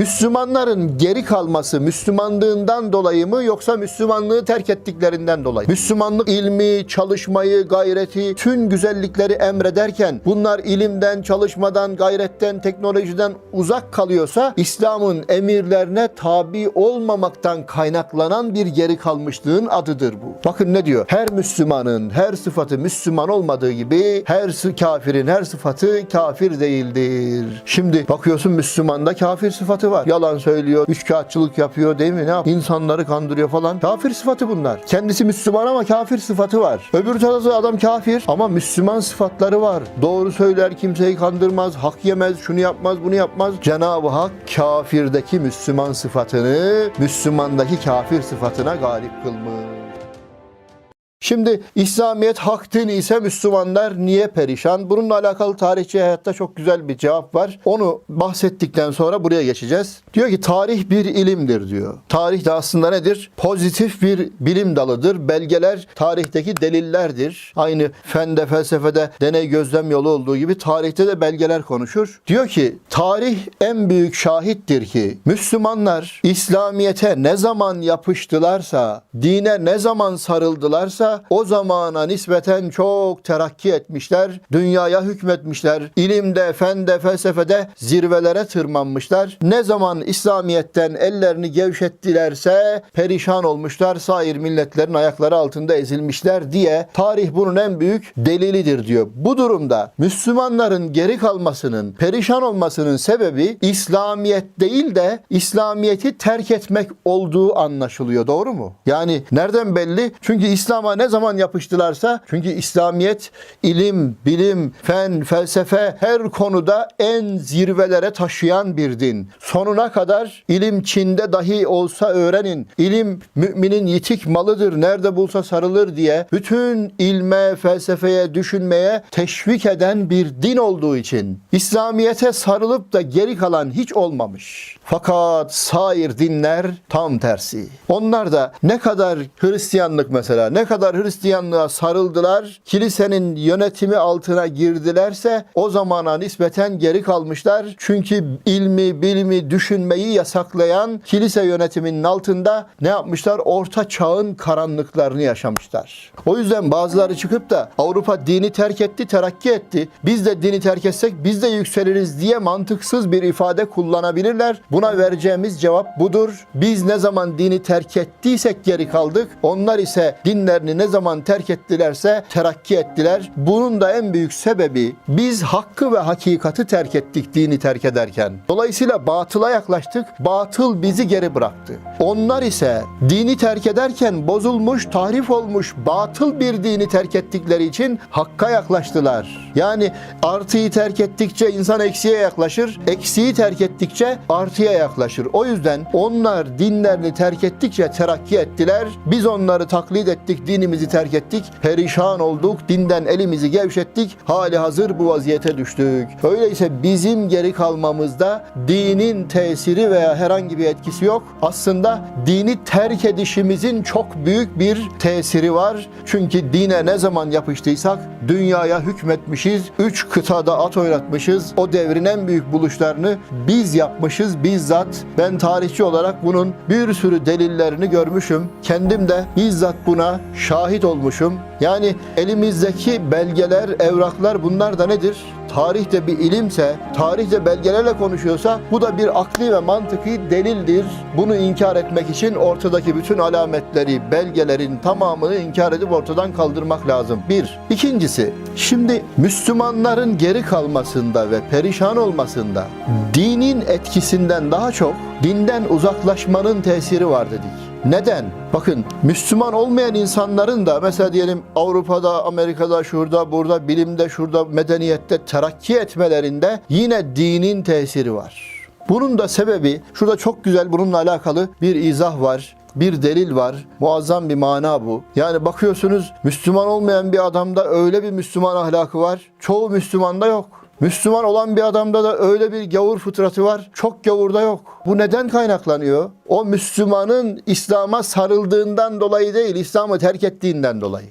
Müslümanların geri kalması Müslümanlığından dolayı mı yoksa Müslümanlığı terk ettiklerinden dolayı? Müslümanlık ilmi, çalışmayı, gayreti, tüm güzellikleri emrederken bunlar ilimden, çalışmadan, gayretten, teknolojiden uzak kalıyorsa İslam'ın emirlerine tabi olmamaktan kaynaklanan bir geri kalmışlığın adıdır bu. Bakın ne diyor? Her Müslümanın her sıfatı Müslüman olmadığı gibi her kafirin her sıfatı kafir değildir. Şimdi bakıyorsun Müslümanda kafir sıfatı var. Yalan söylüyor, üçkağıtçılık yapıyor değil mi? Ne yap? İnsanları kandırıyor falan. Kafir sıfatı bunlar. Kendisi Müslüman ama kafir sıfatı var. Öbür tarafta adam kafir ama Müslüman sıfatları var. Doğru söyler, kimseyi kandırmaz, hak yemez, şunu yapmaz, bunu yapmaz. Cenab-ı Hak kafirdeki Müslüman sıfatını Müslümandaki kafir sıfatına galip kılmış. Şimdi İslamiyet hak dini ise Müslümanlar niye perişan? Bununla alakalı tarihçi hayatta çok güzel bir cevap var. Onu bahsettikten sonra buraya geçeceğiz. Diyor ki tarih bir ilimdir diyor. Tarih de aslında nedir? Pozitif bir bilim dalıdır. Belgeler tarihteki delillerdir. Aynı fende, felsefede deney gözlem yolu olduğu gibi tarihte de belgeler konuşur. Diyor ki tarih en büyük şahittir ki Müslümanlar İslamiyete ne zaman yapıştılarsa, dine ne zaman sarıldılarsa o zamana nispeten çok terakki etmişler, dünyaya hükmetmişler, ilimde, fende, felsefede zirvelere tırmanmışlar. Ne zaman İslamiyet'ten ellerini gevşettilerse perişan olmuşlar, sair milletlerin ayakları altında ezilmişler diye tarih bunun en büyük delilidir diyor. Bu durumda Müslümanların geri kalmasının, perişan olmasının sebebi İslamiyet değil de İslamiyet'i terk etmek olduğu anlaşılıyor. Doğru mu? Yani nereden belli? Çünkü İslam'a ne zaman yapıştılarsa çünkü İslamiyet ilim, bilim, fen, felsefe her konuda en zirvelere taşıyan bir din. Sonuna kadar ilim Çin'de dahi olsa öğrenin. İlim müminin yitik malıdır. Nerede bulsa sarılır diye bütün ilme, felsefeye, düşünmeye teşvik eden bir din olduğu için İslamiyete sarılıp da geri kalan hiç olmamış. Fakat sair dinler tam tersi. Onlar da ne kadar Hristiyanlık mesela ne kadar Hristiyanlığa sarıldılar, kilisenin yönetimi altına girdilerse o zamana nispeten geri kalmışlar. Çünkü ilmi, bilimi, düşünmeyi yasaklayan kilise yönetiminin altında ne yapmışlar? Orta çağın karanlıklarını yaşamışlar. O yüzden bazıları çıkıp da Avrupa dini terk etti, terakki etti. Biz de dini terk etsek biz de yükseliriz diye mantıksız bir ifade kullanabilirler. Buna vereceğimiz cevap budur. Biz ne zaman dini terk ettiysek geri kaldık. Onlar ise dinlerini ne zaman terk ettilerse terakki ettiler. Bunun da en büyük sebebi biz hakkı ve hakikati terk ettik dini terk ederken. Dolayısıyla batıla yaklaştık. Batıl bizi geri bıraktı. Onlar ise dini terk ederken bozulmuş, tahrif olmuş, batıl bir dini terk ettikleri için hakka yaklaştılar. Yani artıyı terk ettikçe insan eksiye yaklaşır, eksiği terk ettikçe artıya yaklaşır. O yüzden onlar dinlerini terk ettikçe terakki ettiler. Biz onları taklit ettik, dinimizi terk ettik, perişan olduk, dinden elimizi gevşettik, hali hazır bu vaziyete düştük. Öyleyse bizim geri kalmamızda dinin tesiri veya herhangi bir etkisi yok. Aslında dini terk edişimizin çok büyük bir tesiri var. Çünkü dine ne zaman yapıştıysak dünyaya hükmetmişiz. Üç kıtada at oynatmışız. O devrin en büyük buluşlarını biz yapmışız bizzat. Ben tarihçi olarak bunun bir sürü delillerini görmüşüm. Kendim de bizzat buna şahit olmuşum. Yani elimizdeki belgeler, evraklar bunlar da nedir? Tarih de bir ilimse, tarih de belgelerle konuşuyorsa bu da bir akli ve mantıki delildir. Bunu inkar etmek için ortadaki bütün alametleri, belgelerin tamamını inkar edip ortadan kaldırmak lazım. Bir. İkincisi, şimdi Müslümanların geri kalmasında ve perişan olmasında dinin etkisinden daha çok dinden uzaklaşmanın tesiri var dedik. Neden? Bakın Müslüman olmayan insanların da mesela diyelim Avrupa'da, Amerika'da, şurada, burada, bilimde, şurada, medeniyette terakki etmelerinde yine dinin tesiri var. Bunun da sebebi şurada çok güzel bununla alakalı bir izah var. Bir delil var. Muazzam bir mana bu. Yani bakıyorsunuz Müslüman olmayan bir adamda öyle bir Müslüman ahlakı var. Çoğu Müslümanda yok. Müslüman olan bir adamda da öyle bir gavur fıtratı var. Çok gavurda yok. Bu neden kaynaklanıyor? O Müslümanın İslam'a sarıldığından dolayı değil, İslam'ı terk ettiğinden dolayı.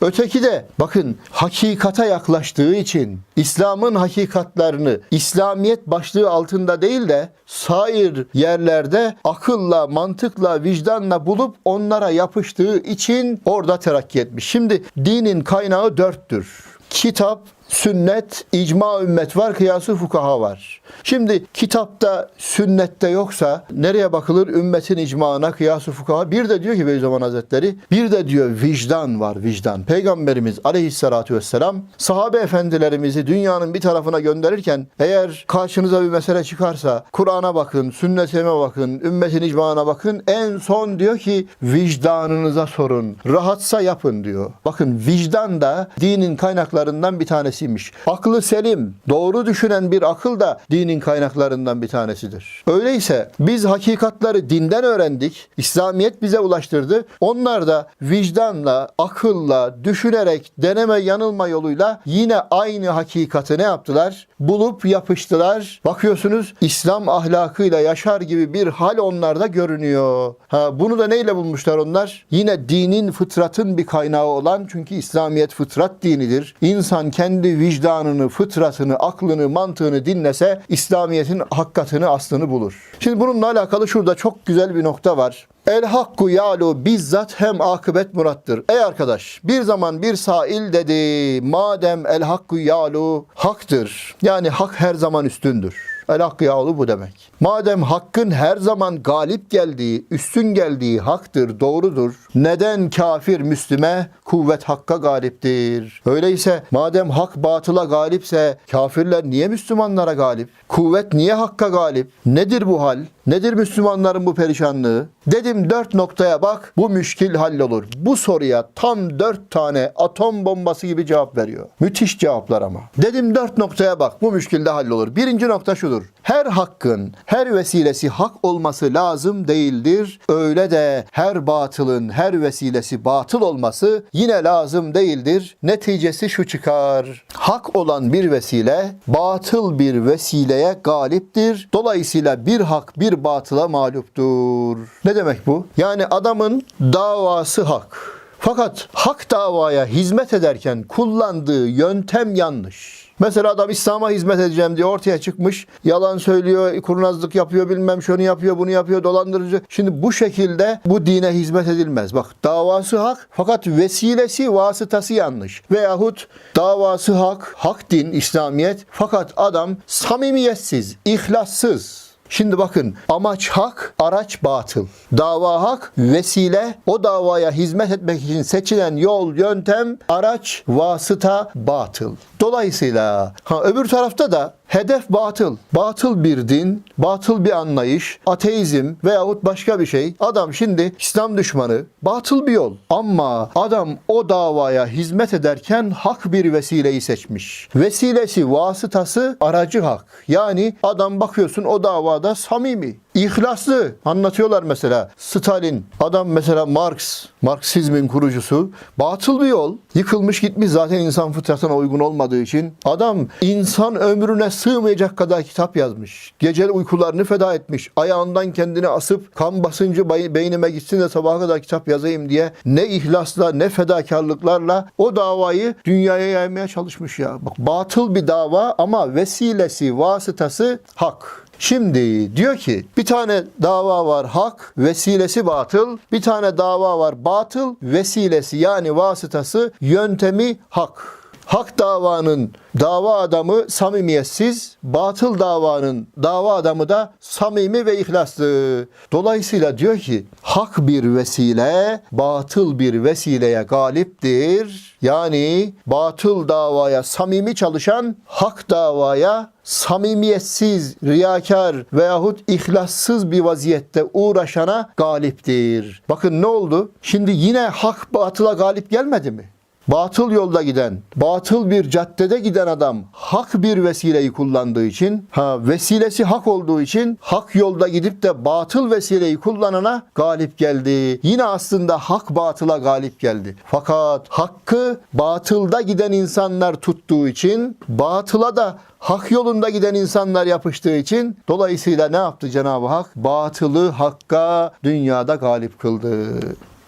Öteki de bakın hakikata yaklaştığı için İslam'ın hakikatlarını İslamiyet başlığı altında değil de sair yerlerde akılla, mantıkla, vicdanla bulup onlara yapıştığı için orada terakki etmiş. Şimdi dinin kaynağı dörttür. Kitap, sünnet, icma ümmet var, kıyası fukaha var. Şimdi kitapta, sünnette yoksa nereye bakılır? Ümmetin icmağına, kıyası fukaha. Bir de diyor ki Beyzaman Hazretleri, bir de diyor vicdan var, vicdan. Peygamberimiz aleyhissalatü vesselam sahabe efendilerimizi dünyanın bir tarafına gönderirken eğer karşınıza bir mesele çıkarsa Kur'an'a bakın, sünnetime bakın, ümmetin icmağına bakın. En son diyor ki vicdanınıza sorun. Rahatsa yapın diyor. Bakın vicdan da dinin kaynaklarından bir tanesiymiş. Aklı selim, doğru düşünen bir akıl da dinin kaynaklarından bir tanesidir. Öyleyse biz hakikatları dinden öğrendik. İslamiyet bize ulaştırdı. Onlar da vicdanla, akılla, düşünerek, deneme yanılma yoluyla yine aynı hakikati ne yaptılar? Bulup yapıştılar. Bakıyorsunuz İslam ahlakıyla yaşar gibi bir hal onlarda görünüyor. Ha, bunu da neyle bulmuşlar onlar? Yine dinin, fıtratın bir kaynağı olan çünkü İslamiyet fıtrat dinidir. İnsan kendi vicdanını, fıtratını, aklını, mantığını dinlese İslamiyet'in hakikatini, aslını bulur. Şimdi bununla alakalı şurada çok güzel bir nokta var. El hakku yalu bizzat hem akıbet murattır. Ey arkadaş bir zaman bir sail dedi madem el hakku yalu haktır. Yani hak her zaman üstündür. El hakkı yalu bu demek. Madem hakkın her zaman galip geldiği, üstün geldiği haktır, doğrudur. Neden kafir Müslüme kuvvet hakka galiptir? Öyleyse madem hak batıla galipse kafirler niye Müslümanlara galip? Kuvvet niye hakka galip? Nedir bu hal? Nedir Müslümanların bu perişanlığı? Dedim dört noktaya bak bu müşkil hallolur. Bu soruya tam dört tane atom bombası gibi cevap veriyor. Müthiş cevaplar ama. Dedim dört noktaya bak bu müşkilde hallolur. Birinci nokta şudur. Her hakkın, her vesilesi hak olması lazım değildir. Öyle de her batılın, her vesilesi batıl olması yine lazım değildir. Neticesi şu çıkar. Hak olan bir vesile, batıl bir vesileye galiptir. Dolayısıyla bir hak bir batıla mağluptur. Ne demek bu? Yani adamın davası hak. Fakat hak davaya hizmet ederken kullandığı yöntem yanlış. Mesela adam İslam'a hizmet edeceğim diye ortaya çıkmış. Yalan söylüyor, kurnazlık yapıyor, bilmem şunu yapıyor, bunu yapıyor, dolandırıcı. Şimdi bu şekilde bu dine hizmet edilmez. Bak davası hak fakat vesilesi, vasıtası yanlış. Veyahut davası hak, hak din, İslamiyet fakat adam samimiyetsiz, ihlassız. Şimdi bakın amaç hak, araç batıl. Dava hak, vesile o davaya hizmet etmek için seçilen yol, yöntem, araç, vasıta batıl. Dolayısıyla ha, öbür tarafta da hedef batıl. Batıl bir din, batıl bir anlayış, ateizm veyahut başka bir şey. Adam şimdi İslam düşmanı, batıl bir yol. Ama adam o davaya hizmet ederken hak bir vesileyi seçmiş. Vesilesi, vasıtası aracı hak. Yani adam bakıyorsun o davada samimi, ihlaslı. Anlatıyorlar mesela Stalin, adam mesela Marx, Marksizmin kurucusu. Batıl bir yol. Yıkılmış gitmiş zaten insan fıtratına uygun olmadığı için. Adam insan ömrüne sığmayacak kadar kitap yazmış. Gece uykularını feda etmiş. Ayağından kendini asıp kan basıncı beynime gitsin de sabaha kadar kitap yazayım diye ne ihlasla ne fedakarlıklarla o davayı dünyaya yaymaya çalışmış ya. Bak batıl bir dava ama vesilesi, vasıtası hak. Şimdi diyor ki bir tane dava var hak, vesilesi batıl. Bir tane dava var batıl, vesilesi yani vasıtası, yöntemi hak. Hak davanın dava adamı samimiyetsiz, batıl davanın dava adamı da samimi ve ihlaslı. Dolayısıyla diyor ki hak bir vesile, batıl bir vesileye galiptir. Yani batıl davaya samimi çalışan hak davaya samimiyetsiz, riyakar veyahut ihlassız bir vaziyette uğraşana galiptir. Bakın ne oldu? Şimdi yine hak batıla galip gelmedi mi? Batıl yolda giden, batıl bir caddede giden adam hak bir vesileyi kullandığı için, ha vesilesi hak olduğu için hak yolda gidip de batıl vesileyi kullanana galip geldi. Yine aslında hak batıla galip geldi. Fakat hakkı batılda giden insanlar tuttuğu için batıla da hak yolunda giden insanlar yapıştığı için dolayısıyla ne yaptı Cenab-ı Hak? Batılı hakka dünyada galip kıldı.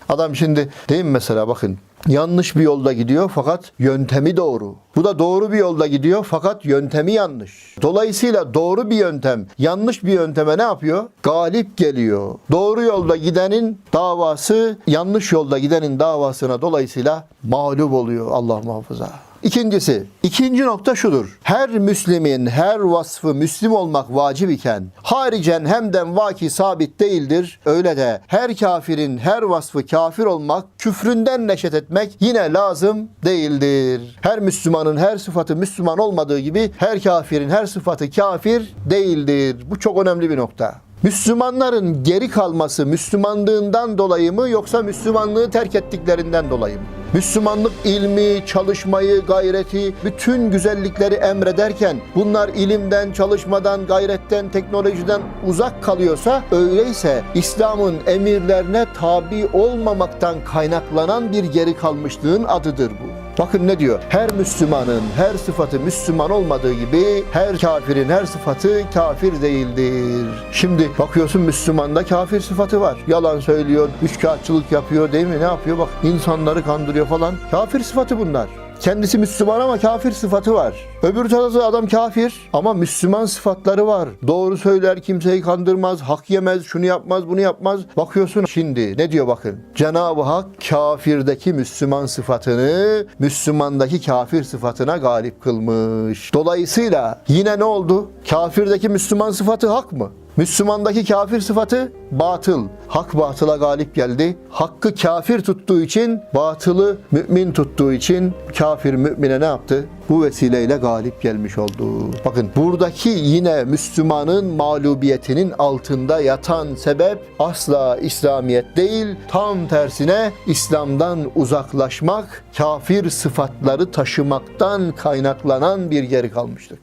Adam şimdi değil mi mesela bakın yanlış bir yolda gidiyor fakat yöntemi doğru. Bu da doğru bir yolda gidiyor fakat yöntemi yanlış. Dolayısıyla doğru bir yöntem yanlış bir yönteme ne yapıyor? Galip geliyor. Doğru yolda gidenin davası yanlış yolda gidenin davasına dolayısıyla mağlup oluyor Allah muhafaza. İkincisi, ikinci nokta şudur. Her Müslimin her vasfı Müslim olmak vacip iken haricen hemden vaki sabit değildir. Öyle de her kafirin her vasfı kafir olmak, küfründen neşet etmek yine lazım değildir. Her Müslümanın her sıfatı Müslüman olmadığı gibi her kafirin her sıfatı kafir değildir. Bu çok önemli bir nokta. Müslümanların geri kalması Müslümanlığından dolayı mı yoksa Müslümanlığı terk ettiklerinden dolayı mı? Müslümanlık ilmi, çalışmayı, gayreti, bütün güzellikleri emrederken bunlar ilimden, çalışmadan, gayretten, teknolojiden uzak kalıyorsa öyleyse İslam'ın emirlerine tabi olmamaktan kaynaklanan bir geri kalmışlığın adıdır bu. Bakın ne diyor? Her Müslümanın her sıfatı Müslüman olmadığı gibi her kafirin her sıfatı kafir değildir. Şimdi bakıyorsun Müslümanda kafir sıfatı var. Yalan söylüyor, üçkağıtçılık yapıyor değil mi? Ne yapıyor? Bak insanları kandırıyor falan. Kafir sıfatı bunlar. Kendisi Müslüman ama kafir sıfatı var. Öbür tarafta adam kafir ama Müslüman sıfatları var. Doğru söyler, kimseyi kandırmaz, hak yemez, şunu yapmaz, bunu yapmaz. Bakıyorsun şimdi ne diyor bakın. Cenab-ı Hak kafirdeki Müslüman sıfatını Müslümandaki kafir sıfatına galip kılmış. Dolayısıyla yine ne oldu? Kafirdeki Müslüman sıfatı hak mı? Müslümandaki kafir sıfatı batıl. Hak batıla galip geldi. Hakkı kafir tuttuğu için, batılı mümin tuttuğu için kafir mümine ne yaptı? Bu vesileyle galip gelmiş oldu. Bakın buradaki yine Müslümanın mağlubiyetinin altında yatan sebep asla İslamiyet değil, tam tersine İslam'dan uzaklaşmak, kafir sıfatları taşımaktan kaynaklanan bir geri kalmıştık.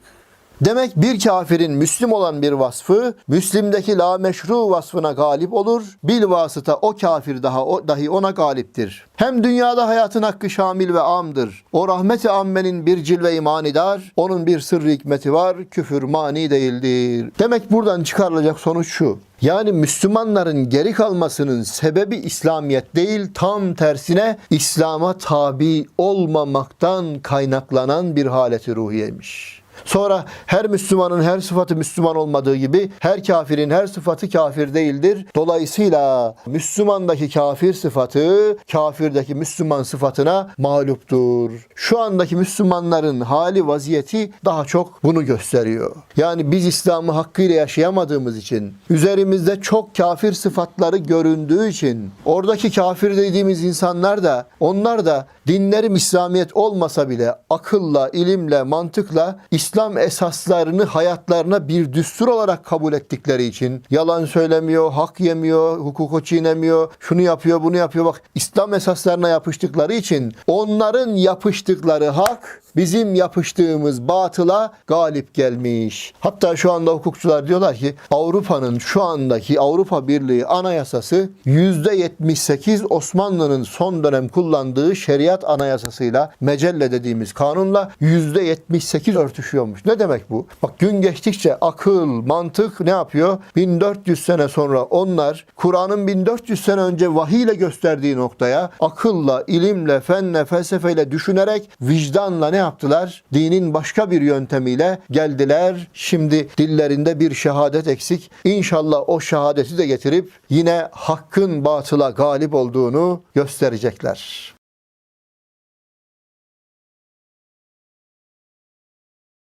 Demek bir kafirin Müslüm olan bir vasfı, Müslim'deki la meşru vasfına galip olur. Bil vasıta o kafir daha o, dahi ona galiptir. Hem dünyada hayatın hakkı şamil ve amdır. O rahmeti ammenin bir cilve manidar. Onun bir sırrı hikmeti var. Küfür mani değildir. Demek buradan çıkarılacak sonuç şu. Yani Müslümanların geri kalmasının sebebi İslamiyet değil, tam tersine İslam'a tabi olmamaktan kaynaklanan bir haleti ruhiyeymiş. Sonra her Müslümanın her sıfatı Müslüman olmadığı gibi her kafirin her sıfatı kafir değildir. Dolayısıyla Müslümandaki kafir sıfatı kafirdeki Müslüman sıfatına mağluptur. Şu andaki Müslümanların hali vaziyeti daha çok bunu gösteriyor. Yani biz İslam'ı hakkıyla yaşayamadığımız için, üzerimizde çok kafir sıfatları göründüğü için, oradaki kafir dediğimiz insanlar da, onlar da dinlerim İslamiyet olmasa bile akılla, ilimle, mantıkla İslam esaslarını hayatlarına bir düstur olarak kabul ettikleri için yalan söylemiyor, hak yemiyor, hukuku çiğnemiyor, şunu yapıyor, bunu yapıyor. Bak İslam esaslarına yapıştıkları için onların yapıştıkları hak bizim yapıştığımız batıla galip gelmiş. Hatta şu anda hukukçular diyorlar ki Avrupa'nın şu andaki Avrupa Birliği anayasası %78 Osmanlı'nın son dönem kullandığı şeriat anayasasıyla mecelle dediğimiz kanunla %78 örtüşüyormuş. Ne demek bu? Bak gün geçtikçe akıl, mantık ne yapıyor? 1400 sene sonra onlar Kur'an'ın 1400 sene önce vahiy ile gösterdiği noktaya akılla, ilimle, fenle, felsefeyle düşünerek vicdanla ne yaptılar? Dinin başka bir yöntemiyle geldiler. Şimdi dillerinde bir şehadet eksik. İnşallah o şehadeti de getirip yine hakkın batıla galip olduğunu gösterecekler.